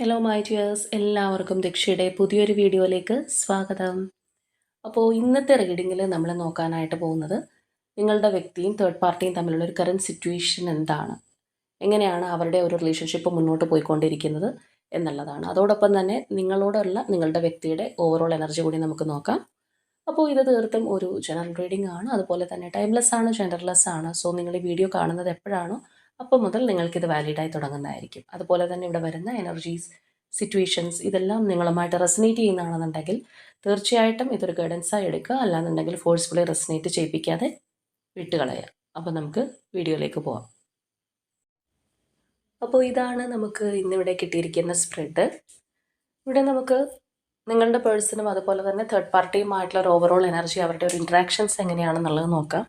Hello my dears എല്ലാവർക്കും ദക്ഷയുടെ പുതിയൊരു വീഡിയോയിലേക്ക് സ്വാഗതം. അപ്പോൾ ഇന്നത്തെ റീഡിങ്ങിൽ നമ്മൾ നോക്കാനായിട്ട് പോകുന്നത് നിങ്ങളുടെ വ്യക്തിയും തേർഡ് പാർട്ടിയും തമ്മിലുള്ള ഒരു കറന്റ് സിറ്റുവേഷൻ എന്താണ്? എങ്ങനെയാണ് അവരുടെ ഒരു റിലേഷൻഷിപ്പ് മുന്നോട്ട് പോയിക്കൊണ്ടിരിക്കുന്നത് എന്നുള്ളതാണ്. അതോടൊപ്പം തന്നെ നിങ്ങളോടുള്ള നിങ്ങളുടെ വ്യക്തിയുടെ ഓവറോൾ എനർജി കൂടി നമുക്ക് നോക്കാം. അപ്പോൾ ഇത് തീർത്തും ഒരു ജനറൽ റീഡിംഗ് ആണ്. അതുപോലെ തന്നെ ടൈംലെസ് ആണ് ജെൻഡർലെസ് ആണ്. സോ നിങ്ങൾ ഈ വീഡിയോ കാണുന്നത് എപ്പോഴാണോ അപ്പോൾ മുതൽ നിങ്ങൾക്കിത് വാലിഡായി തുടങ്ങുന്നതായിരിക്കും. അതുപോലെ തന്നെ ഇവിടെ വരുന്ന എനർജീസ് സിറ്റുവേഷൻസ് ഇതെല്ലാം നിങ്ങളുമായിട്ട് റെസനേറ്റ് ചെയ്യുന്നതാണെന്നുണ്ടെങ്കിൽ തീർച്ചയായിട്ടും ഇതൊരു ഗൈഡൻസായി എടുക്കുക. അല്ലാന്നുണ്ടെങ്കിൽ ഫോഴ്സ്ഫുള്ളി റെസനേറ്റ് ചെയ്യിപ്പിക്കാതെ വിട്ടുകളയുക. അപ്പോൾ നമുക്ക് വീഡിയോയിലേക്ക് പോവാം. അപ്പോൾ ഇതാണ് നമുക്ക് ഇന്നിവിടെ കിട്ടിയിരിക്കുന്ന സ്പ്രെഡ് ഇവിടെ നമുക്ക് നിങ്ങളുടെ പേഴ്സണും അതുപോലെ തന്നെ തേർഡ് പാർട്ടിയുമായിട്ടുള്ള ഒരു ഓവറോൾ എനർജി അവരുടെ ഒരു ഇൻട്രാക്ഷൻസ് എങ്ങനെയാണെന്നുള്ളത് നോക്കാം.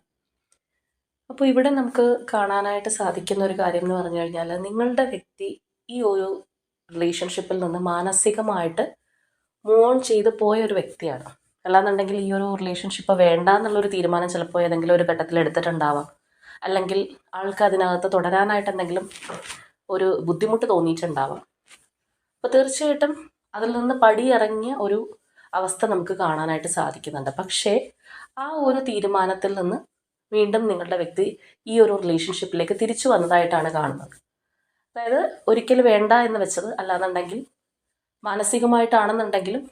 അപ്പോൾ ഇവിടെ നമുക്ക് കാണാനായിട്ട് സാധിക്കുന്ന ഒരു കാര്യം എന്ന് പറഞ്ഞു കഴിഞ്ഞാൽ നിങ്ങളുടെ വ്യക്തി ഈ ഒരു റിലേഷൻഷിപ്പിൽ നിന്ന് മാനസികമായിട്ട് മൂവ് ഓൺ ചെയ്ത് പോയ ഒരു വ്യക്തിയാണ്. അല്ലാന്നുണ്ടെങ്കിൽ ഈ ഒരു റിലേഷൻഷിപ്പ് വേണ്ട എന്നുള്ളൊരു തീരുമാനം ചിലപ്പോൾ ഏതെങ്കിലും ഒരു ഘട്ടത്തിൽ എടുത്തിട്ടുണ്ടാവാം. അല്ലെങ്കിൽ ആൾക്ക് അതിനകത്ത് തുടരാനായിട്ട് എന്തെങ്കിലും ഒരു ബുദ്ധിമുട്ട് തോന്നിയിട്ടുണ്ടാവാം. അപ്പോൾ തീർച്ചയായിട്ടും അതിൽ നിന്ന് പടിയിറങ്ങിയ ഒരു അവസ്ഥ നമുക്ക് കാണാനായിട്ട് സാധിക്കുന്നുണ്ട്. പക്ഷേ ആ ഒരു തീരുമാനത്തിൽ നിന്ന് വീണ്ടും നിങ്ങളുടെ വ്യക്തി ഈ ഒരു റിലേഷൻഷിപ്പിലേക്ക് തിരിച്ചു വന്നതായിട്ടാണ് കാണുന്നത്. അതായത് ഒരിക്കൽ വേണ്ട എന്ന് വെച്ചത് അല്ലാന്നുണ്ടെങ്കിൽ മാനസികമായിട്ടാണെന്നുണ്ടെങ്കിലും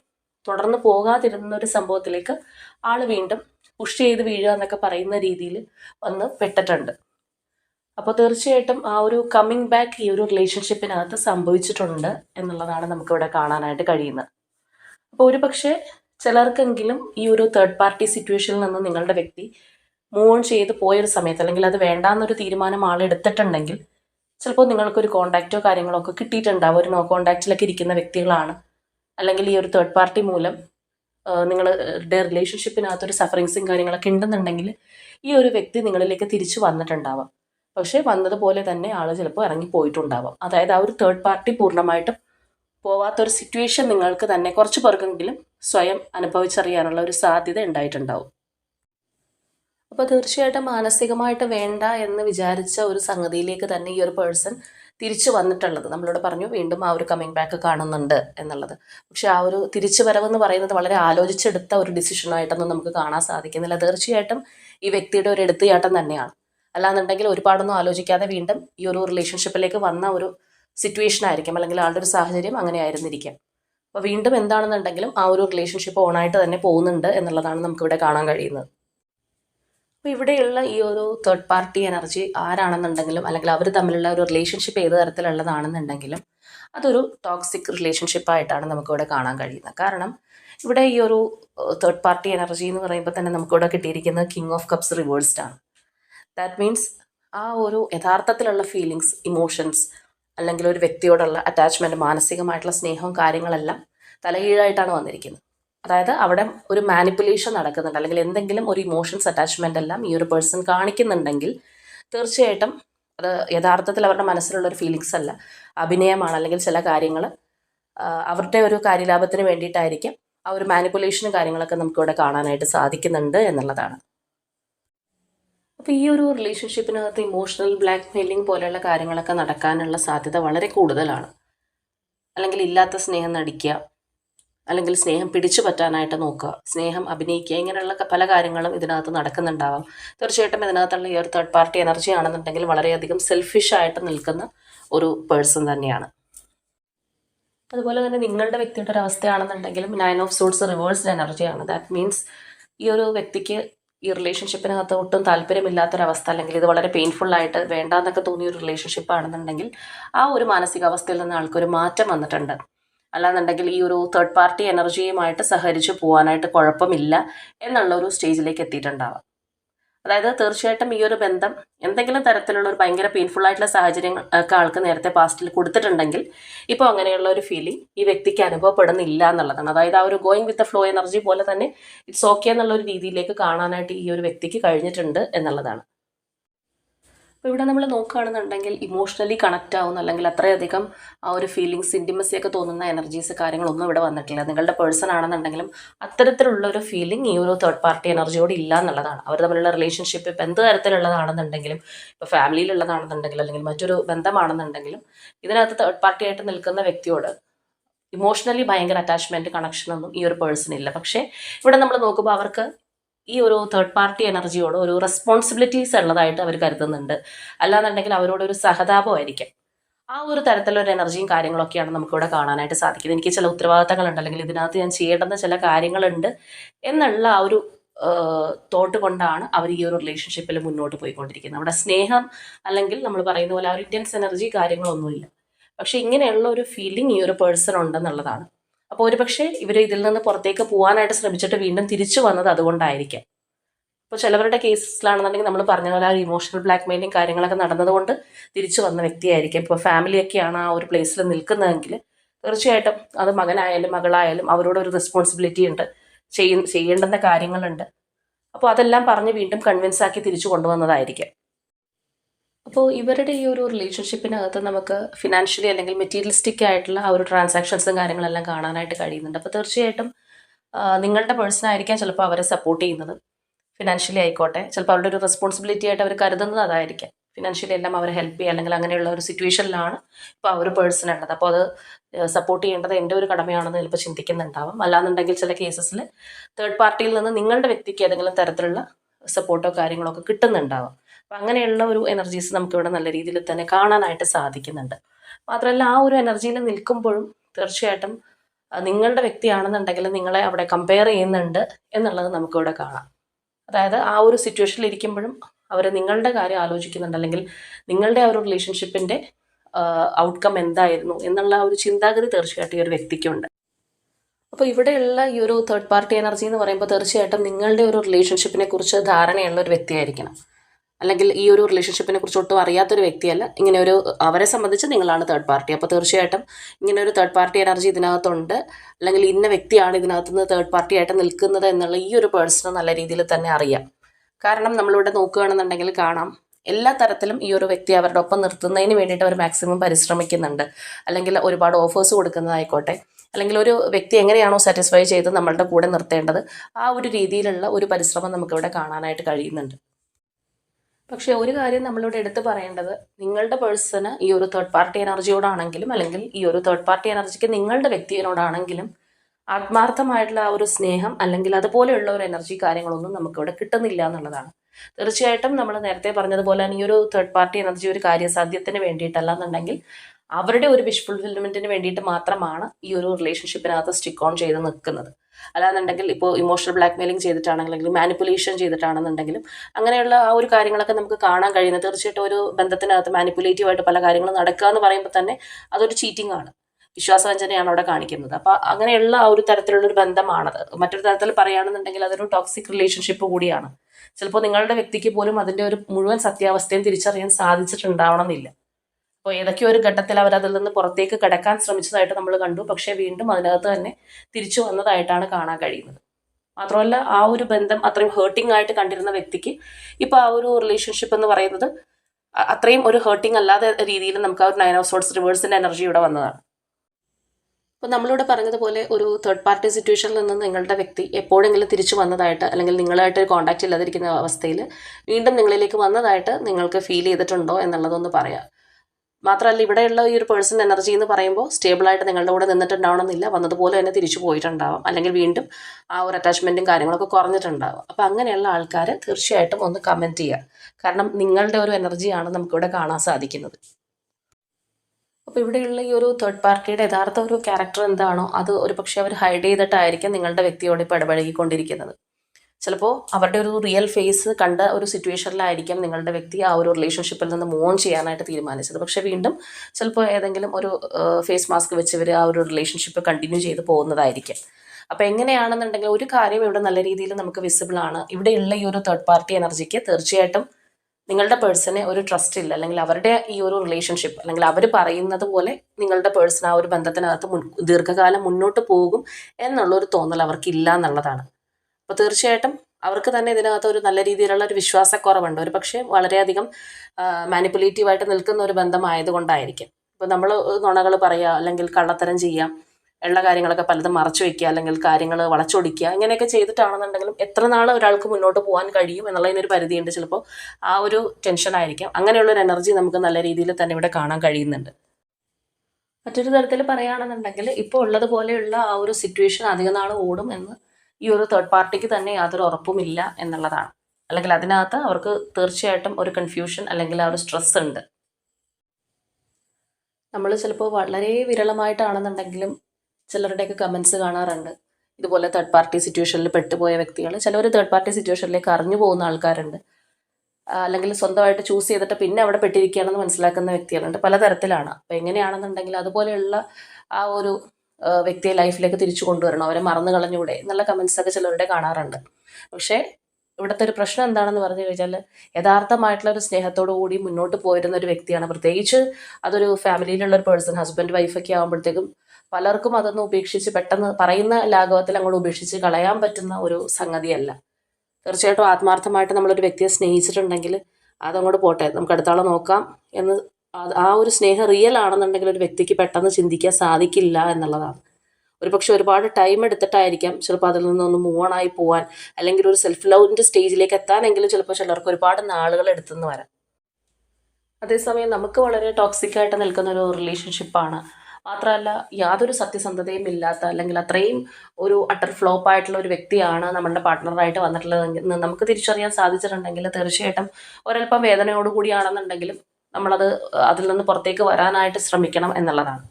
തുടർന്ന് പോകാതിരുന്ന ഒരു സംഭവത്തിലേക്ക് ആൾ വീണ്ടും പുഷ് ചെയ്ത് വീഴുക എന്നൊക്കെ പറയുന്ന രീതിയിൽ വന്ന് പെട്ടിട്ടുണ്ട്. അപ്പോൾ തീർച്ചയായിട്ടും ആ ഒരു കമ്മിങ് ബാക്ക് ഈ ഒരു റിലേഷൻഷിപ്പിനകത്ത് സംഭവിച്ചിട്ടുണ്ട് എന്നുള്ളതാണ് നമുക്കിവിടെ കാണാനായിട്ട് കഴിയുന്നത്. അപ്പോൾ ഒരു പക്ഷേ ചിലർക്കെങ്കിലും ഈ ഒരു തേർഡ് പാർട്ടി സിറ്റുവേഷനിൽ നിന്ന് നിങ്ങളുടെ വ്യക്തി മൂവ് ഓൺ ചെയ്ത് പോയൊരു സമയത്ത് അല്ലെങ്കിൽ അത് വേണ്ടാന്നൊരു തീരുമാനം ആൾ എടുത്തിട്ടുണ്ടെങ്കിൽ ചിലപ്പോൾ നിങ്ങൾക്കൊരു കോണ്ടാക്റ്റോ കാര്യങ്ങളോ ഒക്കെ കിട്ടിയിട്ടുണ്ടാവും. ഒരു നോ കോണ്ടാക്റ്റിലൊക്കെ ഇരിക്കുന്ന വ്യക്തികളാണ്. അല്ലെങ്കിൽ ഈ ഒരു തേർഡ് പാർട്ടി മൂലം നിങ്ങളുടെ റിലേഷൻഷിപ്പിനകത്തൊരു സഫറിങ്സും കാര്യങ്ങളൊക്കെ ഉണ്ടെന്നുണ്ടെങ്കിൽ ഈ ഒരു വ്യക്തി നിങ്ങളിലേക്ക് തിരിച്ചു വന്നിട്ടുണ്ടാവാം. പക്ഷേ വന്നതുപോലെ തന്നെ ആൾ ചിലപ്പോൾ ഇറങ്ങി പോയിട്ടുണ്ടാവാം. അതായത് ആ ഒരു തേർഡ് പാർട്ടി പൂർണമായിട്ടും പോവാത്തൊരു സിറ്റുവേഷൻ നിങ്ങൾക്ക് തന്നെ കുറച്ച് പേർക്കെങ്കിലും സ്വയം അനുഭവിച്ചറിയാനുള്ള ഒരു സാധ്യത ഉണ്ടായിട്ടുണ്ടാവും. അപ്പോൾ തീർച്ചയായിട്ടും മാനസികമായിട്ട് വേണ്ട എന്ന് വിചാരിച്ച ഒരു സംഗതിയിലേക്ക് തന്നെ ഈ ഒരു പേഴ്സൺ തിരിച്ചു വന്നിട്ടുള്ളത്. നമ്മളോട് പറഞ്ഞു വീണ്ടും ആ ഒരു കമ്മിങ് ബാക്ക് കാണുന്നുണ്ട് എന്നുള്ളത്. പക്ഷെ ആ ഒരു തിരിച്ചു വരവെന്ന് പറയുന്നത് വളരെ ആലോചിച്ചെടുത്ത ഒരു ഡിസിഷനായിട്ടൊന്നും നമുക്ക് കാണാൻ സാധിക്കുന്നില്ല. തീർച്ചയായിട്ടും ഈ വ്യക്തിയുടെ ഒരു എടുത്തുചാട്ടം തന്നെയാണ്. അല്ലാന്നുണ്ടെങ്കിൽ ഒരുപാടൊന്നും ആലോചിക്കാതെ വീണ്ടും ഈ ഒരു റിലേഷൻഷിപ്പിലേക്ക് വന്ന ഒരു സിറ്റുവേഷൻ ആയിരിക്കും. അല്ലെങ്കിൽ ആളുടെ ഒരു സാഹചര്യം അങ്ങനെ ആയിരുന്നിരിക്കാം. അപ്പോൾ വീണ്ടും എന്താണെന്നുണ്ടെങ്കിലും ആ ഒരു റിലേഷൻഷിപ്പ് ഓണായിട്ട് തന്നെ പോകുന്നുണ്ട് എന്നുള്ളതാണ് നമുക്കിവിടെ കാണാൻ കഴിയുന്നത്. അപ്പോൾ ഇവിടെയുള്ള ഈ ഒരു തേർഡ് പാർട്ടി എനർജി ആരാണെന്നുണ്ടെങ്കിലും അല്ലെങ്കിൽ അവർ തമ്മിലുള്ള ഒരു റിലേഷൻഷിപ്പ് ഏത് തരത്തിലുള്ളതാണെന്നുണ്ടെങ്കിലും അതൊരു ടോക്സിക് റിലേഷൻഷിപ്പായിട്ടാണ് നമുക്കിവിടെ കാണാൻ കഴിയുന്നത്. കാരണം ഇവിടെ ഈ ഒരു തേർഡ് പാർട്ടി എനർജി എന്ന് പറയുമ്പോൾ തന്നെ നമുക്കിവിടെ കിട്ടിയിരിക്കുന്നത് കിങ് ഓഫ് കപ്സ് റിവേഴ്സ്ഡ് ആണ്. ദാറ്റ് മീൻസ് ആ ഒരു യഥാർത്ഥത്തിലുള്ള ഫീലിങ്സ് ഇമോഷൻസ് അല്ലെങ്കിൽ ഒരു വ്യക്തിയോടുള്ള അറ്റാച്ച്മെന്റ് മാനസികമായിട്ടുള്ള സ്നേഹവും കാര്യങ്ങളെല്ലാം തലകീഴായിട്ടാണ് വന്നിരിക്കുന്നത്. അതായത് അവിടെ ഒരു മാനിപ്പുലേഷൻ നടക്കുന്നുണ്ട്. അല്ലെങ്കിൽ എന്തെങ്കിലും ഒരു ഇമോഷൻസ് അറ്റാച്ച്മെന്റ് എല്ലാം ഈ ഒരു പേഴ്സൺ കാണിക്കുന്നുണ്ടെങ്കിൽ തീർച്ചയായിട്ടും അത് യഥാർത്ഥത്തിൽ അവരുടെ മനസ്സിലുള്ള ഒരു ഫീലിങ്സ് അല്ല. അഭിനയമാണ് അല്ലെങ്കിൽ ചില കാര്യങ്ങൾ അവരുടെ ഒരു കാര്യലാഭത്തിന് വേണ്ടിയിട്ടായിരിക്കും ആ ഒരു മാനിപ്പുലേഷനും കാര്യങ്ങളൊക്കെ നമുക്കിവിടെ കാണാനായിട്ട് സാധിക്കുന്നുണ്ട് എന്നുള്ളതാണ്. അപ്പോൾ ഈ ഒരു റിലേഷൻഷിപ്പിനകത്ത് ഇമോഷണൽ ബ്ലാക്ക് മെയിലിംഗ് പോലെയുള്ള കാര്യങ്ങളൊക്കെ നടക്കാനുള്ള സാധ്യത വളരെ കൂടുതലാണ്. അല്ലെങ്കിൽ ഇല്ലാത്ത സ്നേഹം നടിക്കുക അല്ലെങ്കിൽ സ്നേഹം പിടിച്ചു പറ്റാനായിട്ട് നോക്കുക. സ്നേഹം അഭിനയിക്കുക ഇങ്ങനെയുള്ള പല കാര്യങ്ങളും ഇതിനകത്ത് നടക്കുന്നുണ്ടാവാം. തീർച്ചയായിട്ടും ഇതിനകത്തുള്ള ഈ ഒരു തേർഡ് പാർട്ടി എനർജി ആണെന്നുണ്ടെങ്കിൽ വളരെയധികം സെൽഫിഷ് ആയിട്ട് നിൽക്കുന്ന ഒരു പേഴ്സൺ തന്നെയാണ്. അതുപോലെ തന്നെ നിങ്ങളുടെ വ്യക്തിയുടെ ഒരു അവസ്ഥയാണെന്നുണ്ടെങ്കിലും നയൻ ഓഫ് സോൾസ് റിവേഴ്സ്ഡ് എനർജിയാണ് ദാറ്റ് മീൻസ് ഈ ഒരു വ്യക്തിക്ക് ഈ റിലേഷൻഷിപ്പിനകത്ത് ഒട്ടും താല്പര്യമില്ലാത്തൊരവസ്ഥ അല്ലെങ്കിൽ ഇത് വളരെ പെയിൻഫുൾ ആയിട്ട് വേണ്ടാന്നൊക്കെ തോന്നിയ ഒരു റിലേഷൻഷിപ്പ് ആണെന്നുണ്ടെങ്കിൽ ആ ഒരു മാനസികാവസ്ഥയിൽ നിന്ന് ആൾക്കൊരു മാറ്റം വന്നിട്ടുണ്ട്. അല്ലാന്നുണ്ടെങ്കിൽ ഈ ഒരു തേർഡ് പാർട്ടി എനർജിയുമായിട്ട് സഹകരിച്ച് പോകാനായിട്ട് കുഴപ്പമില്ല എന്നുള്ള ഒരു സ്റ്റേജിലേക്ക് എത്തിയിട്ടുണ്ടാവാം. അതായത് തീർച്ചയായിട്ടും ഈ ഒരു ബന്ധം എന്തെങ്കിലും തരത്തിലുള്ള ഒരു ഭയങ്കര പെയിൻഫുൾ ആയിട്ടുള്ള സാഹചര്യങ്ങൾ ഒക്കെ ആൾക്ക് നേരത്തെ പാസ്റ്റിൽ കൊടുത്തിട്ടുണ്ടെങ്കിൽ ഇപ്പോൾ അങ്ങനെയുള്ള ഒരു ഫീലിംഗ് ഈ വ്യക്തിക്ക് അനുഭവപ്പെടുന്നില്ല എന്നുള്ളതാണ്. അതായത് ആ ഒരു ഗോയിങ് വിത്ത് ഫ്ലോ എനർജി പോലെ തന്നെ ഇറ്റ്സ് ഓക്കെ എന്നുള്ള ഒരു രീതിയിലേക്ക് കാണാനായിട്ട് ഈ ഒരു വ്യക്തിക്ക് കഴിഞ്ഞിട്ടുണ്ട് എന്നുള്ളതാണ്. അപ്പോൾ ഇവിടെ നമ്മൾ നോക്കുകയാണെന്നുണ്ടെങ്കിൽ ഇമോഷണലി കണക്റ്റ് ആവുന്ന അല്ലെങ്കിൽ അത്രയധികം ആ ഒരു ഫീലിങ്സ് ഇന്റിമസി ഒക്കെ തോന്നുന്ന എനർജീസ് കാര്യങ്ങളൊന്നും ഇവിടെ വന്നിട്ടില്ല. നിങ്ങളുടെ പേഴ്സൺ ആണെന്നുണ്ടെങ്കിലും അത്തരത്തിലുള്ള ഒരു ഫീലിംഗ് ഈ ഒരു തേർഡ് പാർട്ടി എനർജിയോട് ഇല്ല എന്നുള്ളതാണ്. അവർ തമ്മിലുള്ള റിലേഷൻഷിപ്പ് ഇപ്പം എന്ത് തരത്തിലുള്ളതാണെന്നുണ്ടെങ്കിലും ഇപ്പോൾ ഫാമിലിയിലുള്ളതാണെന്നുണ്ടെങ്കിലും അല്ലെങ്കിൽ മറ്റൊരു ബന്ധമാണെന്നുണ്ടെങ്കിലും ഇതിനകത്ത് തേർഡ് പാർട്ടി ആയിട്ട് നിൽക്കുന്ന വ്യക്തിയോട് ഇമോഷണലി ഭയങ്കര അറ്റാച്ച്മെന്റ് കണക്ഷനൊന്നും ഈ ഒരു പേഴ്സണില്ല പക്ഷേ ഇവിടെ നമ്മൾ നോക്കുമ്പോൾ അവർക്ക് ഈ ഒരു തേർഡ് പാർട്ടി എനർജിയോട് ഒരു റെസ്പോൺസിബിലിറ്റീസ് ഉള്ളതായിട്ട് അവർ കരുതുന്നുണ്ട്. അല്ലാന്നുണ്ടെങ്കിൽ ഒരു സഹതാപമായിരിക്കും. ആ ഒരു തരത്തിലൊരു എനർജിയും കാര്യങ്ങളൊക്കെയാണ് നമുക്കിവിടെ കാണാനായിട്ട് സാധിക്കുന്നത്. എനിക്ക് ചില ഉത്തരവാദിത്തങ്ങളുണ്ട്. അല്ലെങ്കിൽ ഇതിനകത്ത് ഞാൻ ചെയ്യേണ്ടുന്ന ചില കാര്യങ്ങളുണ്ട് എന്നുള്ള ആ ഒരു തോട്ട് കൊണ്ടാണ് അവർ ഈ ഒരു റിലേഷൻഷിപ്പിൽ മുന്നോട്ട് പോയിക്കൊണ്ടിരിക്കുന്നത്. നമ്മുടെ സ്നേഹം അല്ലെങ്കിൽ നമ്മൾ പറയുന്ന പോലെ ആ ഒരു ഇന്റൻസ് എനർജി കാര്യങ്ങളൊന്നുമില്ല. പക്ഷെ ഇങ്ങനെയുള്ള ഒരു ഫീലിംഗ് ഈ ഒരു പേഴ്സൺ ഉണ്ടെന്നുള്ളതാണ്. അപ്പോൾ ഒരുപക്ഷെ ഇവർ ഇതിൽ നിന്ന് പുറത്തേക്ക് പോകാനായിട്ട് ശ്രമിച്ചിട്ട് വീണ്ടും തിരിച്ചു വന്നത് അതുകൊണ്ടായിരിക്കാം. ഇപ്പോൾ ചിലവരുടെ കേസസിലാണെന്നുണ്ടെങ്കിൽ നമ്മൾ പറഞ്ഞ പോലെ ആ ഇമോഷണൽ ബ്ലാക്ക് മെയിലിങ് കാര്യങ്ങളൊക്കെ നടന്നതുകൊണ്ട് തിരിച്ചു വന്ന വ്യക്തിയായിരിക്കും. ഇപ്പോൾ ഫാമിലിയൊക്കെയാണ് ആ ഒരു പ്ലേസിൽ നിൽക്കുന്നതെങ്കിൽ തീർച്ചയായിട്ടും അത് മകനായാലും മകളായാലും അവരോട് ഒരു റെസ്പോൺസിബിലിറ്റി ഉണ്ട്. ചെയ്യ ചെയ്യേണ്ടുന്ന കാര്യങ്ങളുണ്ട്. അപ്പോൾ അതെല്ലാം പറഞ്ഞ് വീണ്ടും കൺവിൻസ് ആക്കി തിരിച്ചു കൊണ്ടുവന്നതായിരിക്കും. അപ്പോൾ ഇവരുടെ ഈ ഒരു റിലേഷൻഷിപ്പിനകത്ത് നമുക്ക് ഫിനാൻഷ്യലി അല്ലെങ്കിൽ മെറ്റീരിയലിസ്റ്റിക് ആയിട്ടുള്ള ആ ഒരു ട്രാൻസാക്ഷൻസും കാര്യങ്ങളെല്ലാം കാണാനായിട്ട് കഴിയുന്നുണ്ട്. അപ്പോൾ തീർച്ചയായിട്ടും നിങ്ങളുടെ പേഴ്സൺ ആയിരിക്കാം ചിലപ്പോൾ അവരെ സപ്പോർട്ട് ചെയ്യുന്നത്. ഫിനാൻഷ്യലി ആയിക്കോട്ടെ. ചിലപ്പോൾ അവരുടെ ഒരു റെസ്പോൺസിബിലിറ്റി ആയിട്ട് അവർ കരുതുന്നത് അതായിരിക്കാം. ഫിനാൻഷ്യലി എല്ലാം അവരെ ഹെൽപ്പ് ചെയ്യുക അല്ലെങ്കിൽ അങ്ങനെയുള്ള ഒരു സിറ്റുവേഷനിലാണ് ഇപ്പോൾ ആ ഒരു പേഴ്സൺ ഉള്ളത്. അപ്പോൾ അത് സപ്പോർട്ട് ചെയ്യേണ്ടത് എന്റെ ഒരു കടമയാണെന്ന് ചിലപ്പോൾ ചിന്തിക്കുന്നുണ്ടാവും. അല്ലാന്നുണ്ടെങ്കിൽ ചില കേസസിൽ തേർഡ് പാർട്ടിയിൽ നിന്ന് നിങ്ങളുടെ വ്യക്തിക്ക് ഏതെങ്കിലും തരത്തിലുള്ള സപ്പോർട്ടോ കാര്യങ്ങളോ ഒക്കെ കിട്ടുന്നുണ്ടാവാം. അപ്പം അങ്ങനെയുള്ള ഒരു എനർജീസ് നമുക്കിവിടെ നല്ല രീതിയിൽ തന്നെ കാണാനായിട്ട് സാധിക്കുന്നുണ്ട്. മാത്രമല്ല ആ ഒരു എനർജിയിൽ നിൽക്കുമ്പോഴും തീർച്ചയായിട്ടും നിങ്ങളുടെ വ്യക്തിയാണെന്നുണ്ടെങ്കിൽ നിങ്ങളെ അവിടെ കമ്പയർ ചെയ്യുന്നുണ്ട് എന്നുള്ളത് നമുക്കിവിടെ കാണാം. അതായത് ആ ഒരു സിറ്റുവേഷനിൽ ഇരിക്കുമ്പോഴും അവർ നിങ്ങളുടെ കാര്യം ആലോചിക്കുന്നുണ്ട്. അല്ലെങ്കിൽ നിങ്ങളുടെ ആ ഒരു റിലേഷൻഷിപ്പിന്റെ ഔട്ട്കം എന്തായിരുന്നു എന്നുള്ള ഒരു ചിന്താഗതി തീർച്ചയായിട്ടും ഈ ഒരു വ്യക്തിക്കുണ്ട്. അപ്പോൾ ഇവിടെയുള്ള ഈ ഒരു തേർഡ് പാർട്ടി എനർജി എന്ന് പറയുമ്പോൾ തീർച്ചയായിട്ടും നിങ്ങളുടെ ഒരു റിലേഷൻഷിപ്പിനെ കുറിച്ച് ധാരണയുള്ള ഒരു വ്യക്തിയായിരിക്കണം. അല്ലെങ്കിൽ ഈ ഒരു റിലേഷൻഷിപ്പിനെ കുറിച്ച് ഒട്ടും അറിയാത്തൊരു വ്യക്തിയല്ല. ഇങ്ങനെ ഒരു അവരെ സംബന്ധിച്ച് നിങ്ങളാണ് തേർഡ് പാർട്ടി അപ്പോൾ തീർച്ചയായിട്ടും ഇങ്ങനെ ഒരു തേർഡ് പാർട്ടി എനർജി ഇതിനകത്തുണ്ട്. അല്ലെങ്കിൽ ഇന്ന വ്യക്തിയാണ് ഇതിനകത്ത് നിന്ന് തേർഡ് പാർട്ടി ആയിട്ട് നിൽക്കുന്നത് എന്നുള്ള ഈ ഒരു പേഴ്സണ് നല്ല രീതിയിൽ തന്നെ അറിയാം. കാരണം നമ്മളിവിടെ നോക്കുകയാണെന്നുണ്ടെങ്കിൽ കാണാം എല്ലാ തരത്തിലും ഈ ഒരു വ്യക്തി അവരുടെ ഒപ്പം നിർത്തുന്നതിന് വേണ്ടിയിട്ട് അവർ മാക്സിമം പരിശ്രമിക്കുന്നുണ്ട്. അല്ലെങ്കിൽ ഒരുപാട് ഓഫേഴ്സ് കൊടുക്കുന്നതായിക്കോട്ടെ. അല്ലെങ്കിൽ ഒരു വ്യക്തി എങ്ങനെയാണോ സാറ്റിസ്ഫൈ ചെയ്ത് നമ്മളുടെ കൂടെ നിർത്തേണ്ടത് ആ ഒരു രീതിയിലുള്ള ഒരു പരിശ്രമം നമുക്കിവിടെ കാണാനായിട്ട് കഴിയുന്നുണ്ട്. പക്ഷേ ഒരു കാര്യം നമ്മളിവിടെ എടുത്തു പറയേണ്ടത് നിങ്ങളുടെ പേഴ്സണ് ഈ ഒരു തേർഡ് പാർട്ടി എനർജിയോടാണെങ്കിലും അല്ലെങ്കിൽ ഈ ഒരു തേർഡ് പാർട്ടി എനർജിക്ക് നിങ്ങളുടെ വ്യക്തിയോടാണെങ്കിലും ആത്മാർത്ഥമായിട്ടുള്ള ആ ഒരു സ്നേഹം അല്ലെങ്കിൽ അതുപോലെയുള്ള ഒരു എനർജി കാര്യങ്ങളൊന്നും നമുക്കിവിടെ കിട്ടുന്നില്ല എന്നുള്ളതാണ്. തീർച്ചയായിട്ടും നമ്മൾ നേരത്തെ പറഞ്ഞതുപോലെ തന്നെ ഈ ഒരു തേർഡ് പാർട്ടി എനർജി ഒരു കാര്യസാധ്യത്തിന് വേണ്ടിയിട്ടല്ല എന്നുണ്ടെങ്കിൽ അവരുടെ ഒരു വിഷ് ഫുൾഫിൽമെന്റിന് വേണ്ടിയിട്ട് മാത്രമാണ് ഈ ഒരു റിലേഷൻഷിപ്പിനകത്ത് സ്റ്റിക്ക് ഓൺ ചെയ്ത് നിൽക്കുന്നത്. അല്ലാന്നുണ്ടെങ്കിൽ ഇപ്പോൾ ഇമോഷണൽ ബ്ലാക്ക് മെയിലിംഗ് ചെയ്തിട്ടാണെങ്കിലും മാനിപ്പുലേഷൻ ചെയ്തിട്ടാണെന്നുണ്ടെങ്കിലും അങ്ങനെയുള്ള ആ ഒരു കാര്യങ്ങളൊക്കെ നമുക്ക് കാണാൻ കഴിയുന്നത് തീർച്ചയായിട്ടും ഒരു ബന്ധത്തിനകത്ത് മാനിപ്പുലേറ്റീവായിട്ട് പല കാര്യങ്ങളും നടക്കുക എന്ന് പറയുമ്പോൾ തന്നെ അതൊരു ചീറ്റിംഗ് ആണ്. വിശ്വാസവഞ്ചനയാണ് അവിടെ കാണിക്കുന്നത്. അപ്പോൾ അങ്ങനെയുള്ള ആ ഒരു തരത്തിലുള്ള ഒരു ബന്ധമാണത്. മറ്റൊരു തരത്തിൽ പറയുകയാണെന്നുണ്ടെങ്കിൽ അതൊരു ടോക്സിക് റിലേഷൻഷിപ്പ് കൂടിയാണ്. ചിലപ്പോൾ നിങ്ങളുടെ വ്യക്തിക്ക് പോലും അതിന്റെ ഒരു മുഴുവൻ സത്യാവസ്ഥയും തിരിച്ചറിയാൻ സാധിച്ചിട്ടുണ്ടാവണമെന്നില്ല. അപ്പോൾ ഏതൊക്കെയോ ഒരു ഘട്ടത്തിൽ അവർ അതിൽ നിന്ന് പുറത്തേക്ക് കിടക്കാൻ ശ്രമിച്ചതായിട്ട് നമ്മൾ കണ്ടു. പക്ഷേ വീണ്ടും അതിനകത്ത് തന്നെ തിരിച്ചു വന്നതായിട്ടാണ് കാണാൻ കഴിയുന്നത്. മാത്രമല്ല ആ ഒരു ബന്ധം അത്രയും ഹേർട്ടിംഗ് ആയിട്ട് കണ്ടിരുന്ന വ്യക്തിക്ക് ഇപ്പോൾ ആ ഒരു റിലേഷൻഷിപ്പ് എന്ന് പറയുന്നത് അത്രയും ഒരു ഹേർട്ടിംഗ് അല്ലാതെ രീതിയിൽ നമുക്ക് ആ ഒരു നയൻ ഓഫ് സോട്ട്സ് റിവേഴ്സിന്റെ എനർജി ഇവിടെ വന്നതാണ്. അപ്പോൾ നമ്മളിവിടെ പറഞ്ഞതുപോലെ ഒരു തേർഡ് പാർട്ടി സിറ്റുവേഷനിൽ നിന്ന് നിങ്ങളുടെ വ്യക്തി എപ്പോഴെങ്കിലും തിരിച്ചു വന്നതായിട്ട് അല്ലെങ്കിൽ നിങ്ങളായിട്ട് കോൺടാക്റ്റ് ഇല്ലാതിരിക്കുന്ന അവസ്ഥയിൽ വീണ്ടും നിങ്ങളിലേക്ക് വന്നതായിട്ട് നിങ്ങൾക്ക് ഫീൽ ചെയ്തിട്ടുണ്ടോ എന്നുള്ളതൊന്ന് പറയാം. മാത്രമല്ല ഇവിടെയുള്ള ഈ ഒരു പേഴ്സൺ എനർജി എന്ന് പറയുമ്പോൾ സ്റ്റേബിളായിട്ട് നിങ്ങളുടെ കൂടെ നിന്നിട്ടുണ്ടാവണമെന്നില്ല. വന്നതുപോലെ തന്നെ തിരിച്ചു പോയിട്ടുണ്ടാവാം. അല്ലെങ്കിൽ വീണ്ടും ആ ഒരു അറ്റാച്ച്മെന്റും കാര്യങ്ങളൊക്കെ കുറഞ്ഞിട്ടുണ്ടാവും. അപ്പോൾ അങ്ങനെയുള്ള ആൾക്കാർ തീർച്ചയായിട്ടും ഒന്ന് കമന്റ് ചെയ്യുക. കാരണം നിങ്ങളുടെ ഒരു എനർജിയാണ് നമുക്കിവിടെ കാണാൻ സാധിക്കുന്നത്. അപ്പോൾ ഇവിടെയുള്ള ഈ ഒരു തേർഡ് പാർട്ടിയുടെ യഥാർത്ഥ ഒരു ക്യാരക്ടർ എന്താണോ അത് ഒരു പക്ഷേ അവർ ഹൈഡ് ചെയ്തിട്ടായിരിക്കും നിങ്ങളുടെ വ്യക്തിയോട് ഇപ്പോൾ ഇടപഴകിക്കൊണ്ടിരിക്കുന്നത്. ചിലപ്പോൾ അവരുടെ ഒരു റിയൽ ഫേസ് കണ്ട ഒരു സിറ്റുവേഷനിലായിരിക്കും നിങ്ങളുടെ വ്യക്തി ആ ഒരു റിലേഷൻഷിപ്പിൽ നിന്ന് മൂവ് ഓൺ ചെയ്യാനായിട്ട് തീരുമാനിച്ചത്. പക്ഷേ വീണ്ടും ചിലപ്പോൾ ഏതെങ്കിലും ഒരു ഫേസ് മാസ്ക് വെച്ച് ഇവർ ആ ഒരു റിലേഷൻഷിപ്പ് കണ്ടിന്യൂ ചെയ്ത് പോകുന്നതായിരിക്കും. അപ്പോൾ എങ്ങനെയാണെന്നുണ്ടെങ്കിൽ ഒരു കാര്യം ഇവിടെ നല്ല രീതിയിൽ നമുക്ക് വിസിബിൾ ആണ്. ഇവിടെയുള്ള ഈ ഒരു തേർഡ് പാർട്ടി എനർജിക്ക് തീർച്ചയായിട്ടും നിങ്ങളുടെ പേഴ്സണെ ഒരു ട്രസ്റ്റ് ഇല്ല. അല്ലെങ്കിൽ അവരുടെ ഈ ഒരു റിലേഷൻഷിപ്പ് അല്ലെങ്കിൽ അവർ പറയുന്നത് പോലെ നിങ്ങളുടെ പേഴ്സൺ ആ ഒരു ബന്ധത്തിനകത്ത് മുൻ ദീർഘകാലം മുന്നോട്ട് പോകും എന്നുള്ളൊരു തോന്നൽ അവർക്കില്ല എന്നുള്ളതാണ്. അപ്പോൾ തീർച്ചയായിട്ടും അവർക്ക് തന്നെ ഇതിനകത്ത് ഒരു നല്ല രീതിയിലുള്ള ഒരു വിശ്വാസക്കുറവുണ്ട്. ഒരു പക്ഷേ വളരെയധികം മാനിപ്പുലേറ്റീവായിട്ട് നിൽക്കുന്ന ഒരു ബന്ധമായതുകൊണ്ടായിരിക്കും. ഇപ്പോൾ നമ്മൾ നുണകൾ പറയുക അല്ലെങ്കിൽ കള്ളത്തരം ചെയ്യാം ഉള്ള കാര്യങ്ങളൊക്കെ പലതും മറച്ചു വെക്കുക അല്ലെങ്കിൽ കാര്യങ്ങൾ വളച്ചൊടിക്കുക ഇങ്ങനെയൊക്കെ ചെയ്തിട്ടാണെന്നുണ്ടെങ്കിലും എത്ര നാൾ ഒരാൾക്ക് മുന്നോട്ട് പോകാൻ കഴിയും എന്നുള്ളതിനൊരു പരിധിയുണ്ട് ചിലപ്പോൾ ആ ഒരു ടെൻഷൻ ആയിരിക്കും അങ്ങനെയുള്ള ഒരു എനർജി നമുക്ക് നല്ല രീതിയിൽ തന്നെ ഇവിടെ കാണാൻ കഴിയുന്നുണ്ട്. മറ്റൊരു തരത്തിൽ പറയുകയാണെന്നുണ്ടെങ്കിൽ ഇപ്പോൾ ഉള്ളതുപോലെയുള്ള ആ ഒരു സിറ്റുവേഷൻ അധിക നാൾ ഓടും എന്ന് ഈ ഒരു തേർഡ് പാർട്ടിക്ക് തന്നെ യാതൊരു ഉറപ്പുമില്ല എന്നുള്ളതാണ്. അല്ലെങ്കിൽ അതിനകത്ത് അവർക്ക് തീർച്ചയായിട്ടും ഒരു കൺഫ്യൂഷൻ അല്ലെങ്കിൽ ആ ഒരു സ്ട്രെസ് ഉണ്ട്. നമ്മൾ ചിലപ്പോൾ വളരെ വിരളമായിട്ടാണെന്നുണ്ടെങ്കിലും ചിലരുടെയൊക്കെ കമൻസ് കാണാറുണ്ട്. ഇതുപോലെ തേർഡ് പാർട്ടി സിറ്റുവേഷനിൽ പെട്ടുപോയ വ്യക്തികൾ ചിലവർ തേർഡ് പാർട്ടി സിറ്റുവേഷനിലേക്ക് അറിഞ്ഞു പോകുന്ന ആൾക്കാരുണ്ട്. അല്ലെങ്കിൽ സ്വന്തമായിട്ട് ചൂസ് ചെയ്തിട്ട് പിന്നെ അവിടെ പെട്ടിരിക്കുകയാണെന്ന് മനസ്സിലാക്കുന്ന വ്യക്തികളുണ്ട്. പലതരത്തിലാണ്. അപ്പോൾ എങ്ങനെയാണെന്നുണ്ടെങ്കിൽ അതുപോലെയുള്ള ആ ഒരു വ്യക്തിയെ ലൈഫിലേക്ക് തിരിച്ചു കൊണ്ടുവരണം അവരെ മറന്നു കളഞ്ഞൂടെ എന്നുള്ള കമൻസ് ഒക്കെ ചിലരുടെ കാണാറുണ്ട്. പക്ഷേ ഇവിടുത്തെ ഒരു പ്രശ്നം എന്താണെന്ന് പറഞ്ഞു കഴിഞ്ഞാൽ യഥാർത്ഥമായിട്ടുള്ള ഒരു സ്നേഹത്തോടു കൂടി മുന്നോട്ട് പോയിരുന്ന ഒരു വ്യക്തിയാണ്. പ്രത്യേകിച്ച് അതൊരു ഫാമിലിയിലുള്ള ഒരു പേഴ്സൺ ഹസ്ബൻഡ് വൈഫൊക്കെ ആകുമ്പോഴത്തേക്കും പലർക്കും അതൊന്നും ഉപേക്ഷിച്ച് പെട്ടെന്ന് പറയുന്ന ലാഘവത്തിൽ അങ്ങോട്ട് ഉപേക്ഷിച്ച് കളയാൻ പറ്റുന്ന ഒരു സംഗതിയല്ല. തീർച്ചയായിട്ടും ആത്മാർത്ഥമായിട്ട് നമ്മളൊരു വ്യക്തിയെ സ്നേഹിച്ചിട്ടുണ്ടെങ്കിൽ അതങ്ങോട്ട് പോട്ടെ. നമുക്ക് അടുത്താളെ നോക്കാം എന്ന് ആ ഒരു സ്നേഹം റിയൽ ആണെന്നുണ്ടെങ്കിൽ ഒരു വ്യക്തിക്ക് പെട്ടെന്ന് ചിന്തിക്കാൻ സാധിക്കില്ല എന്നുള്ളതാണ്. ഒരു പക്ഷെ ഒരുപാട് ടൈം എടുത്തിട്ടായിരിക്കാം ചിലപ്പോൾ അതിൽ നിന്നൊന്ന് ആയി പോവാൻ അല്ലെങ്കിൽ ഒരു സെൽഫ് ലവിന്റെ സ്റ്റേജിലേക്ക് എത്താനെങ്കിലും ചിലപ്പോൾ ചിലർക്ക് ഒരുപാട് നാളുകൾ എടുത്തെന്ന് വരാം. അതേസമയം നമുക്ക് വളരെ ടോക്സിക് ആയിട്ട് നിൽക്കുന്ന ഒരു റിലേഷൻഷിപ്പാണ് മാത്രമല്ല യാതൊരു സത്യസന്ധതയും ഇല്ലാത്ത അല്ലെങ്കിൽ അത്രയും ഒരു അട്ടർ ഫ്ലോപ്പ് ആയിട്ടുള്ള ഒരു വ്യക്തിയാണ് നമ്മളുടെ പാർട്ട്ണറായിട്ട് വന്നിട്ടുള്ളതെങ്കിൽ നമുക്ക് തിരിച്ചറിയാൻ സാധിച്ചിട്ടുണ്ടെങ്കിൽ തീർച്ചയായിട്ടും ഒരല്പം വേദനയോട് കൂടിയാണെന്നുണ്ടെങ്കിലും നമ്മളത് അതിൽ നിന്ന് പുറത്തേക്ക് വരാനായിട്ട് ശ്രമിക്കണം എന്നുള്ളതാണ്.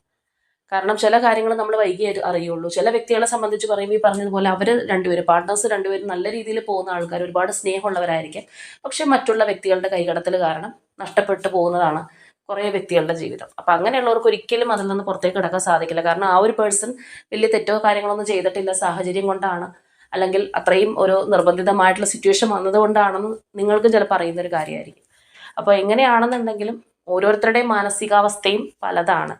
കാരണം ചില കാര്യങ്ങൾ നമ്മൾ വൈകി അറി- അറിയുള്ളൂ. ചില വ്യക്തികളെ സംബന്ധിച്ച് പറയുമ്പോൾ ഈ പറഞ്ഞതുപോലെ അവർ രണ്ടുപേരും പാർട്ട്നേഴ്സ് രണ്ടുപേരും നല്ല രീതിയിൽ പോകുന്ന ആൾക്കാർ ഒരുപാട് സ്നേഹമുള്ളവരായിരിക്കും. പക്ഷെ മറ്റുള്ള വ്യക്തികളുടെ കൈകടത്തൽ കാരണം നഷ്ടപ്പെട്ടു പോകുന്നതാണ് കുറേ വ്യക്തികളുടെ ജീവിതം. അപ്പം അങ്ങനെയുള്ളവർക്ക് ഒരിക്കലും അതിൽ നിന്ന് പുറത്തേക്ക് കിടക്കാൻ സാധിക്കില്ല. കാരണം ആ ഒരു പേഴ്സൺ വലിയ തെറ്റോ കാര്യങ്ങളൊന്നും ചെയ്തിട്ടില്ല. സാഹചര്യം കൊണ്ടാണ്. അല്ലെങ്കിൽ അത്രയും ഒരു നിർബന്ധിതമായിട്ടുള്ള സിറ്റുവേഷൻ വന്നതുകൊണ്ടാണെന്ന് നിങ്ങൾക്കും ചിലപ്പോൾ അറിയുന്ന ഒരു കാര്യമായിരിക്കും. അപ്പോൾ എങ്ങനെയാണെന്നുണ്ടെങ്കിലും ഓരോരുത്തരുടെയും മാനസികാവസ്ഥയും പലതാണ്.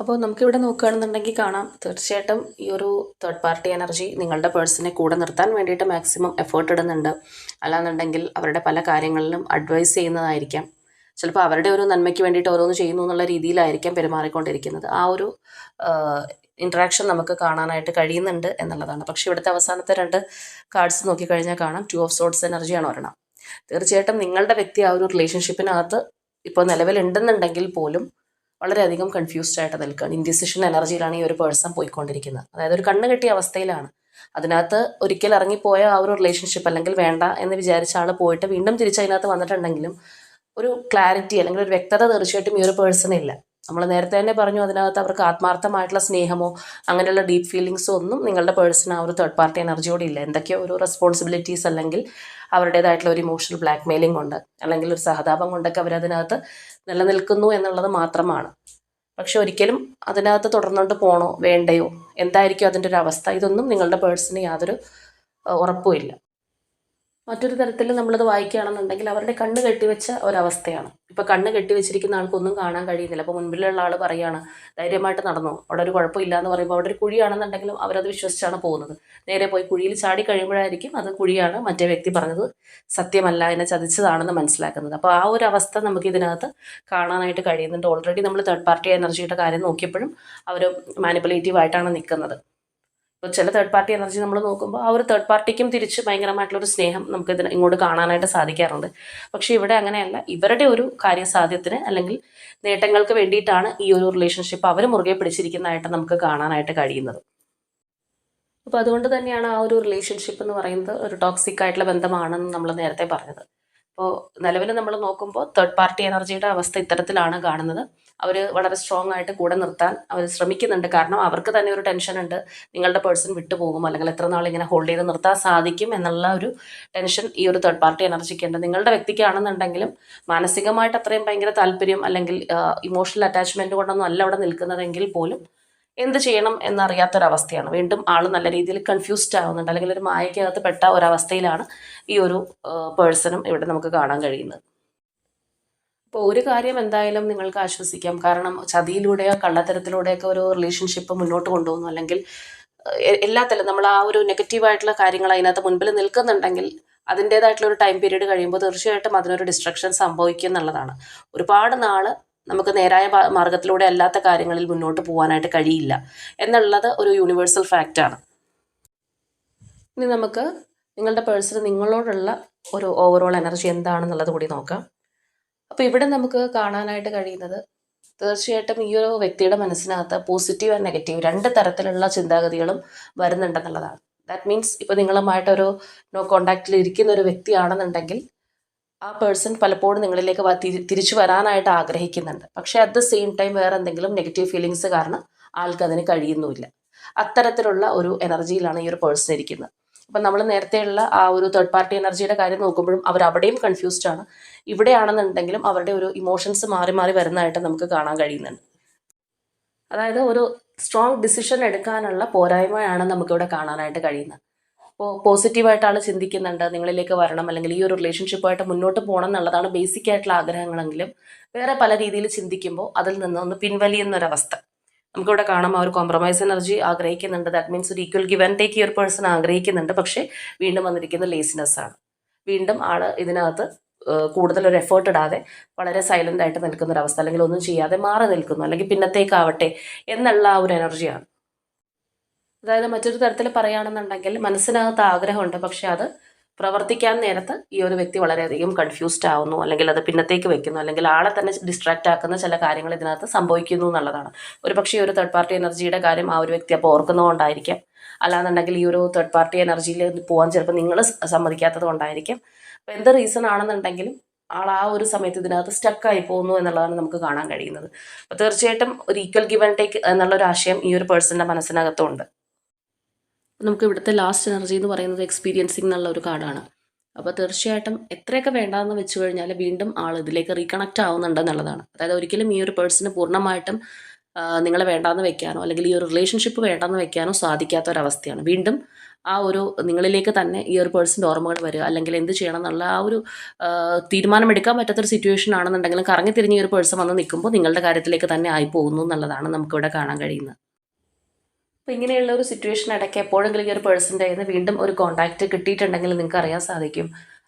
അപ്പോൾ നമുക്കിവിടെ നോക്കുകയാണെന്നുണ്ടെങ്കിൽ കാണാം. തീർച്ചയായിട്ടും ഈ ഒരു തേർഡ് പാർട്ടി എനർജി നിങ്ങളുടെ പേഴ്സണെ കൂടെ നിർത്താൻ വേണ്ടിയിട്ട് മാക്സിമം എഫേർട്ട് ഇടുന്നുണ്ട്. അല്ലാന്നുണ്ടെങ്കിൽ അവരുടെ പല കാര്യങ്ങളിലും അഡ്വൈസ് ചെയ്യുന്നതായിരിക്കാം. ചിലപ്പോൾ അവരുടെ ഒരു നന്മയ്ക്ക് വേണ്ടിയിട്ട് ഓരോന്ന് ചെയ്യുന്നു എന്നുള്ള രീതിയിലായിരിക്കാം പെരുമാറിക്കൊണ്ടിരിക്കുന്നത്. ആ ഒരു ഇൻട്രാക്ഷൻ നമുക്ക് കാണാനായിട്ട് കഴിയുന്നുണ്ട് എന്നുള്ളതാണ്. പക്ഷേ ഇവിടുത്തെ അവസാനത്തെ രണ്ട് കാർഡ്സ് നോക്കിക്കഴിഞ്ഞാൽ കാണാം. ടു ഓഫ് സോഡ്സ് എനർജിയാണ് ഒരെണ്ണം. തീർച്ചയായിട്ടും നിങ്ങളുടെ വ്യക്തി ആ ഒരു റിലേഷൻഷിപ്പിനകത്ത് ഇപ്പോൾ നിലവിലുണ്ടെന്നുണ്ടെങ്കിൽ പോലും വളരെയധികം കൺഫ്യൂസ്ഡ് ആയിട്ട് നിൽക്കുകയാണ്. ഇൻഡിസിഷൻ എനർജിയിലാണ് ഈ ഒരു പേഴ്സൺ പോയിക്കൊണ്ടിരിക്കുന്നത്. അതായത് ഒരു കണ്ണ് കെട്ടിയ അവസ്ഥയിലാണ്. അതിനകത്ത് ഒരിക്കൽ ഇറങ്ങിപ്പോയ ആ ഒരു റിലേഷൻഷിപ്പ് അല്ലെങ്കിൽ വേണ്ട എന്ന് വിചാരിച്ച ആൾ പോയിട്ട് വീണ്ടും തിരിച്ച് അതിനകത്ത് വന്നിട്ടുണ്ടെങ്കിലും ഒരു ക്ലാരിറ്റി അല്ലെങ്കിൽ ഒരു വ്യക്തത തീർച്ചയായിട്ടും ഈ ഒരു പേഴ്സൺ ഇല്ല. നമ്മൾ നേരത്തെ തന്നെ പറഞ്ഞു അതിനകത്ത് അവർക്ക് ആത്മാർത്ഥമായിട്ടുള്ള സ്നേഹമോ അങ്ങനെയുള്ള ഡീപ്പ് ഫീലിങ്സോ ഒന്നും നിങ്ങളുടെ പേഴ്സൺ ആ ഒരു തേർഡ് പാർട്ടി എനർജിയോടെ ഇല്ല. എന്തൊക്കെയോ ഒരു റെസ്പോൺസിബിലിറ്റീസ് അല്ലെങ്കിൽ അവരുടേതായിട്ടുള്ള ഒരു ഇമോഷണൽ ബ്ലാക്ക് മെയിലിംഗ് കൊണ്ട് അല്ലെങ്കിൽ ഒരു സഹതാപം കൊണ്ടൊക്കെ അവരതിനകത്ത് നിലനിൽക്കുന്നു എന്നുള്ളത് മാത്രമാണ്. പക്ഷെ ഒരിക്കലും അതിനകത്ത് തുടർന്നുകൊണ്ട് പോണോ വേണ്ടയോ? എന്തായിരിക്കും അതിന്റെ ഒരു അവസ്ഥ? ഇതൊന്നും നിങ്ങളുടെ പേഴ്സണ് യാതൊരു ഉറപ്പുമില്ല മറ്റൊരു തരത്തിൽ നമ്മളത് വായിക്കുകയാണെന്നുണ്ടെങ്കിൽ അവരുടെ കണ്ണ് കെട്ടിവെച്ച ഒരവസ്ഥയാണ്. ഇപ്പോൾ കണ്ണ് കെട്ടിവെച്ചിരിക്കുന്ന ആൾക്കൊന്നും കാണാൻ കഴിയുന്നില്ല. അപ്പോൾ മുൻപിലുള്ള ആൾ പറയുകയാണ് ധൈര്യമായിട്ട് നടന്നു. അവിടെ ഒരു കുഴപ്പമില്ല എന്ന് പറയുമ്പോൾ അവിടെ ഒരു കുഴിയാണെന്നുണ്ടെങ്കിലും അവരത് വിശ്വസിച്ചാണ് പോകുന്നത്. നേരെ പോയി കുഴിയിൽ ചാടി കഴിയുമ്പോഴായിരിക്കും അത് കുഴിയാണ് മറ്റേ വ്യക്തി പറഞ്ഞത്. സത്യമല്ല എന്നെ ചതിച്ചതാണെന്ന് മനസ്സിലാക്കുന്നത്. അപ്പോൾ ആ ഒരു അവസ്ഥ നമുക്ക് ഇതിനകത്ത് കാണാനായിട്ട് കഴിയുന്നുണ്ട്. ഓൾറെഡി നമ്മൾ തേർഡ് പാർട്ടി എനർജിയുടെ കാര്യം നോക്കിയപ്പോഴും അവർ മാനിപ്പുലേറ്റീവ് ആയിട്ടാണ് നിൽക്കുന്നത് ഇപ്പോൾ ചില തേർഡ് പാർട്ടി എനർജി നമ്മൾ നോക്കുമ്പോൾ ആ ഒരു തേർഡ് പാർട്ടിക്കും തിരിച്ച് ഭയങ്കരമായിട്ടുള്ളൊരു സ്നേഹം നമുക്ക് ഇതിന് ഇങ്ങോട്ട് കാണാനായിട്ട് സാധിക്കാറുണ്ട്. പക്ഷേ ഇവിടെ അങ്ങനെയല്ല. ഇവരുടെ ഒരു കാര്യസാധ്യത്തിന് അല്ലെങ്കിൽ നേട്ടങ്ങൾക്ക് വേണ്ടിയിട്ടാണ് ഈ ഒരു റിലേഷൻഷിപ്പ് അവർ മുറുകെ പിടിച്ചിരിക്കുന്നതായിട്ട് നമുക്ക് കാണാനായിട്ട് കഴിയുന്നത്. അപ്പോൾ അതുകൊണ്ട് തന്നെയാണ് ആ ഒരു റിലേഷൻഷിപ്പ് എന്ന് പറയുന്നത് ഒരു ടോക്സിക് ആയിട്ടുള്ള ബന്ധമാണെന്ന് നമ്മൾ നേരത്തെ പറഞ്ഞത്. അപ്പോൾ നിലവിൽ നമ്മൾ നോക്കുമ്പോൾ തേർഡ് പാർട്ടി എനർജിയുടെ അവസ്ഥ ഇത്തരത്തിലാണ് കാണുന്നത്. അവർ വളരെ സ്ട്രോങ് ആയിട്ട് കൂടെ നിർത്താൻ അവർ ശ്രമിക്കുന്നുണ്ട്. കാരണം അവർക്ക് തന്നെ ഒരു ടെൻഷൻ ഉണ്ട്. നിങ്ങളുടെ പേഴ്സൺ വിട്ടുപോകും. അല്ലെങ്കിൽ എത്ര നാൾ ഇങ്ങനെ ഹോൾഡ് ചെയ്ത് നിർത്താൻ സാധിക്കും എന്നുള്ള ഒരു ടെൻഷൻ ഈ ഒരു തേർഡ് പാർട്ടി എനർജിക്ക് ഉണ്ട്. നിങ്ങളുടെ വ്യക്തിക്കാണെന്നുണ്ടെങ്കിലും മാനസികമായിട്ട് അത്രയും ഭയങ്കര താല്പര്യം അല്ലെങ്കിൽ ഇമോഷണൽ അറ്റാച്ച്മെന്റ് കൊണ്ടൊന്നും അല്ല അവിടെ നിൽക്കുന്നതെങ്കിൽ പോലും എന്ത് ചെയ്യണം എന്നറിയാത്തൊരവസ്ഥയാണ്. വീണ്ടും ആൾ നല്ല രീതിയിൽ കൺഫ്യൂസ്ഡ് ആവുന്നുണ്ട്. അല്ലെങ്കിൽ ഒരു മായയ്ക്കകത്ത് പെട്ട ഒരവസ്ഥയിലാണ് ഈ ഒരു പേഴ്സണും ഇവിടെ നമുക്ക് കാണാൻ കഴിയുന്നത്. അപ്പോൾ ഒരു കാര്യം എന്തായാലും നിങ്ങൾക്ക് ആശ്വസിക്കാം. കാരണം ചതിയിലൂടെയോ കള്ളത്തരത്തിലൂടെയൊക്കെ ഒരു റിലേഷൻഷിപ്പ് മുന്നോട്ട് കൊണ്ടുപോകുന്നു. അല്ലെങ്കിൽ എല്ലാത്തിലും നമ്മൾ ആ ഒരു നെഗറ്റീവായിട്ടുള്ള കാര്യങ്ങൾ അതിനകത്ത് മുൻപിൽ നിൽക്കുന്നുണ്ടെങ്കിൽ അതിന്റേതായിട്ടുള്ള ഒരു ടൈം പീരീഡ് കഴിയുമ്പോൾ തീർച്ചയായിട്ടും അതിനൊരു ഡിസ്ട്രക്ഷൻ സംഭവിക്കും എന്നുള്ളതാണ്. ഒരുപാട് നാൾ നമുക്ക് നേരായ മാർഗത്തിലൂടെ അല്ലാത്ത കാര്യങ്ങളിൽ മുന്നോട്ട് പോകാനായിട്ട് കഴിയില്ല. എന്നുള്ളത് ഒരു യൂണിവേഴ്സൽ ഫാക്റ്റാണ് ഇനി നമുക്ക് നിങ്ങളുടെ പേഴ്സൺ നിങ്ങളോടുള്ള ഒരു ഓവറോൾ എനർജി എന്താണെന്നുള്ളത് കൂടി നോക്കാം. അപ്പോൾ ഇവിടെ നമുക്ക് കാണാനായിട്ട് കഴിയുന്നത് തീർച്ചയായിട്ടും ഈ ഒരു വ്യക്തിയുടെ മനസ്സിനകത്ത് പോസിറ്റീവ് ആൻഡ് നെഗറ്റീവ് രണ്ട് തരത്തിലുള്ള ചിന്താഗതികളും വരുന്നുണ്ടെന്നുള്ളതാണ്. ദാറ്റ് മീൻസ് ഇപ്പോൾ നിങ്ങളുമായിട്ടൊരു നോ കോണ്ടാക്റ്റിൽ ഇരിക്കുന്ന ഒരു വ്യക്തിയാണെന്നുണ്ടെങ്കിൽ ആ പേഴ്സൺ പലപ്പോഴും നിങ്ങളിലേക്ക് തിരിച്ചു വരാനായിട്ട് ആഗ്രഹിക്കുന്നുണ്ട്. പക്ഷേ അറ്റ് ദ സെയിം ടൈം വേറെ എന്തെങ്കിലും നെഗറ്റീവ് ഫീലിങ്സ് കാരണം ആൾക്ക് അതിന് കഴിയുന്നുമില്ല. അത്തരത്തിലുള്ള ഒരു എനർജിയിലാണ് ഈ ഒരു പേഴ്സൺ ഇരിക്കുന്നത്. അപ്പം നമ്മൾ നേരത്തെയുള്ള ആ ഒരു തേർഡ് പാർട്ടി എനർജിയുടെ കാര്യം നോക്കുമ്പോഴും അവർ അവിടെയും കൺഫ്യൂസ്ഡ് ആണ്. ഇവിടെയാണെന്നുണ്ടെങ്കിലും അവരുടെ ഒരു ഇമോഷൻസ് മാറി മാറി വരുന്നതായിട്ട് നമുക്ക് കാണാൻ കഴിയുന്നുണ്ട്. അതായത് ഒരു സ്ട്രോങ് ഡിസിഷൻ എടുക്കാനുള്ള പോരായ്മയാണ് നമുക്കിവിടെ കാണാനായിട്ട് കഴിയുന്നത്. അപ്പോൾ പോസിറ്റീവായിട്ട് ആൾ ചിന്തിക്കുന്നുണ്ട് നിങ്ങളിലേക്ക് വരണം അല്ലെങ്കിൽ ഈ ഒരു റിലേഷൻഷിപ്പായിട്ട് മുന്നോട്ട് പോകണം എന്നുള്ളതാണ് ബേസിക് ആയിട്ടുള്ള ആഗ്രഹങ്ങളെങ്കിലും വേറെ പല രീതിയിൽ ചിന്തിക്കുമ്പോൾ അതിൽ നിന്നൊന്ന് പിൻവലിയുന്നൊരവസ്ഥ. നമുക്കിവിടെ കാണാം ആ ഒരു കോംപ്രമൈസ് എനർജി ആഗ്രഹിക്കുന്നുണ്ട്. ദാറ്റ് മീൻസ് ഒരു ഈക്വൽ ഗിവ് ആൻഡ് ടേക്ക് ഈ ഒരു പേഴ്സൺ ആഗ്രഹിക്കുന്നുണ്ട്. പക്ഷേ വീണ്ടും വന്നിരിക്കുന്ന ലേസിനെസ് ആണ്. വീണ്ടും ആൾ ഇതിനകത്ത് കൂടുതൽ ഒരു എഫേർട്ട് ഇടാതെ വളരെ സൈലന്റ് ആയിട്ട് നിൽക്കുന്ന ഒരു അവസ്ഥ അല്ലെങ്കിൽ ഒന്നും ചെയ്യാതെ മാറി നിൽക്കുന്നു അല്ലെങ്കിൽ പിന്നത്തേക്കാവട്ടെ എന്നുള്ള ആ ഒരു എനർജിയാണ് അതായത് മറ്റൊരു തരത്തിൽ പറയുകയാണെന്നുണ്ടെങ്കിൽ മനസ്സിനകത്ത് ആഗ്രഹമുണ്ട് പക്ഷെ അത് പ്രവർത്തിക്കാൻ നേരത്ത് ഈ ഒരു വ്യക്തി വളരെയധികം കൺഫ്യൂസ്ഡ് ആവുന്നു അല്ലെങ്കിൽ അത് പിന്നത്തേക്ക് വെക്കുന്നു അല്ലെങ്കിൽ ആളെ തന്നെ ഡിസ്ട്രാക്റ്റ് ആക്കുന്ന ചില കാര്യങ്ങൾ ഇതിനകത്ത് സംഭവിക്കുന്നു എന്നുള്ളതാണ്. ഒരു പക്ഷേ ഒരു തേർഡ് പാർട്ടി എനർജിയുടെ കാര്യം ആ ഒരു വ്യക്തി അപ്പോൾ ഓർക്കുന്നതുകൊണ്ടായിരിക്കാം. അല്ലാന്നുണ്ടെങ്കിൽ ഈ ഒരു തേർഡ് പാർട്ടി എനർജിയിൽ പോകാൻ ചിലപ്പോൾ നിങ്ങൾ സമ്മതിക്കാത്തത് കൊണ്ടായിരിക്കാം. അപ്പോൾ എന്ത് റീസൺ ആണെന്നുണ്ടെങ്കിലും ആൾ ആ ഒരു സമയത്ത് ഇതിനകത്ത് സ്റ്റക്കായി പോകുന്നു എന്നുള്ളതാണ് നമുക്ക് കാണാൻ കഴിയുന്നത്. അപ്പോൾ തീർച്ചയായിട്ടും ഒരു ഈക്വൽ ഗിവൻ ടേക്ക് എന്നുള്ള ഒരു ആശയം ഈ ഒരു പേഴ്സണിന്റെ മനസ്സിനകത്തുണ്ട്. നമുക്ക് ഇവിടുത്തെ ലാസ്റ്റ് എനർജി എന്ന് പറയുന്നത് എക്സ്പീരിയൻസിങ് എന്നുള്ള ഒരു കാർഡാണ്. അപ്പോൾ തീർച്ചയായിട്ടും എത്രയൊക്കെ വേണ്ടാന്ന് വെച്ച് കഴിഞ്ഞാൽ വീണ്ടും ആൾ ഇതിലേക്ക് റീകണക്റ്റ് ആവുന്നുണ്ടെന്നുള്ളതാണ് അതായത് ഒരിക്കലും ഈ ഒരു പേഴ്സണ് പൂർണമായിട്ടും നിങ്ങളെ വേണ്ടാന്ന് വെക്കാനോ അല്ലെങ്കിൽ ഈ ഒരു റിലേഷൻഷിപ്പ് വേണ്ടാന്ന് വെക്കാനോ സാധിക്കാത്ത ഒരവസ്ഥയാണ് വീണ്ടും ആ ഒരു നിങ്ങളിലേക്ക് തന്നെ ഈ ഒരു പേഴ്സന്റെ ഓർമ്മകൾ വരിക അല്ലെങ്കിൽ എന്ത് ചെയ്യണം എന്നുള്ള ആ ഒരു തീരുമാനമെടുക്കാൻ പറ്റാത്തൊരു സിറ്റുവേഷൻ ആണെന്നുണ്ടെങ്കിലും കറങ്ങി തിരിഞ്ഞ് ഈ ഒരു പേഴ്സൺ വന്ന് നിൽക്കുമ്പോൾ നിങ്ങളുടെ കാര്യത്തിലേക്ക് തന്നെ ആയി പോകുന്നു എന്നുള്ളതാണ് നമുക്കിവിടെ കാണാൻ കഴിയുന്നത്. അപ്പോൾ ഇങ്ങനെയുള്ള ഒരു സിറ്റുവേഷൻ ഇടയ്ക്ക് എപ്പോഴെങ്കിലും ഈ ഒരു പേഴ്സന്റെ കയ്യിൽ നിന്ന് വീണ്ടും ഒരു കോൺടാക്റ്റ് കിട്ടിയിട്ടുണ്ടെങ്കിൽ നിങ്ങൾക്ക് അറിയാൻ സാധിക്കും.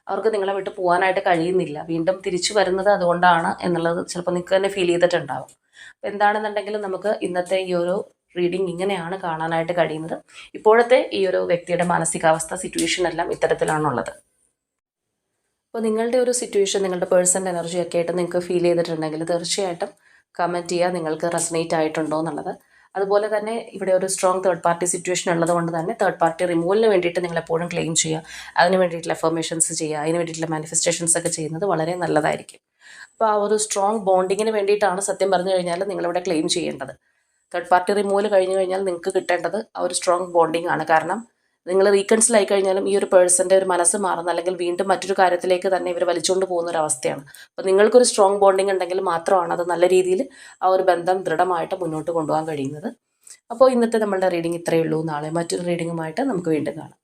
അവർക്ക് നിങ്ങളെ വിട്ട് പോകാനായിട്ട് കഴിയുന്നില്ല. വീണ്ടും തിരിച്ചു വരുന്നത് അതുകൊണ്ടാണ് എന്നുള്ളത് ചിലപ്പോൾ നിങ്ങൾക്ക് തന്നെ ഫീൽ ചെയ്തിട്ടുണ്ടാവും. അപ്പോൾ എന്താണെന്നുണ്ടെങ്കിലും നമുക്ക് ഇന്നത്തെ ഈ ഒരു റീഡിങ് ഇങ്ങനെയാണ് കാണാനായിട്ട് കഴിയുന്നത്. ഇപ്പോഴത്തെ ഈ ഒരു വ്യക്തിയുടെ മാനസികാവസ്ഥ സിറ്റുവേഷൻ എല്ലാം ഇത്തരത്തിലാണുള്ളത്. അപ്പോൾ നിങ്ങളുടെ ഒരു സിറ്റുവേഷൻ നിങ്ങളുടെ പേഴ്സണൽ എനർജി ഒക്കെ ആയിട്ട് നിങ്ങൾക്ക് ഫീൽ ചെയ്തിട്ടുണ്ടെങ്കിൽ തീർച്ചയായിട്ടും കമന്റ് ചെയ്യുക നിങ്ങൾക്ക് റെസനേറ്റ് ആയിട്ടുണ്ടോ എന്നുള്ളത് അതുപോലെ തന്നെ ഇവിടെ ഒരു സ്ട്രോങ് തേർഡ് പാർട്ടി സിറ്റുവേഷൻ ഉള്ളത് കൊണ്ട് തന്നെ തേർഡ് പാർട്ടി റിമൂവലിന് വേണ്ടിയിട്ട് നിങ്ങൾ എപ്പോഴും ക്ലെയിം ചെയ്യുക. അതിന് വേണ്ടിയിട്ടുള്ള അഫർമേഷൻസ് ചെയ്യുക. അതിന് വേണ്ടിയിട്ടുള്ള മാനിഫെസ്റ്റേഷൻസ് ഒക്കെ ചെയ്യുന്നത് വളരെ നല്ലതായിരിക്കും. അപ്പോൾ ആ ഒരു സ്ട്രോങ് ബോണ്ടിങ്ങിന് വേണ്ടിയിട്ടാണ് സത്യം പറഞ്ഞു കഴിഞ്ഞാൽ നിങ്ങളിവിടെ ക്ലെയിം ചെയ്യേണ്ടത്. തേർഡ് പാർട്ടി റിമൂവൽ കഴിഞ്ഞു കഴിഞ്ഞാൽ നിങ്ങൾക്ക് കിട്ടേണ്ടത് ആ ഒരു സ്ട്രോങ് ബോണ്ടിങ് ആണ്. കാരണം നിങ്ങൾ റീകൺസിൽ ആയി കഴിഞ്ഞാലും ഈ ഒരു പേഴ്സന്റെ ഒരു മനസ്സ് മാറുന്ന അല്ലെങ്കിൽ വീണ്ടും മറ്റൊരു കാര്യത്തിലേക്ക് തന്നെ ഇവർ വലിച്ചുകൊണ്ട് പോകുന്ന ഒരു അവസ്ഥയാണ്. അപ്പോൾ നിങ്ങൾക്കൊരു സ്ട്രോങ് ബോണ്ടിങ് ഉണ്ടെങ്കിൽ മാത്രമാണ് അത് നല്ല രീതിയിൽ ആ ഒരു ബന്ധം ദൃഢമായിട്ട് മുന്നോട്ട് കൊണ്ടുപോകാൻ കഴിയുന്നത്. അപ്പോൾ ഇന്നത്തെ നമ്മളുടെ റീഡിംഗ് ഇത്രയേ ഉള്ളൂ. നാളെ മറ്റൊരു റീഡിങ്ങുമായിട്ട് നമുക്ക് വീണ്ടും കാണാം.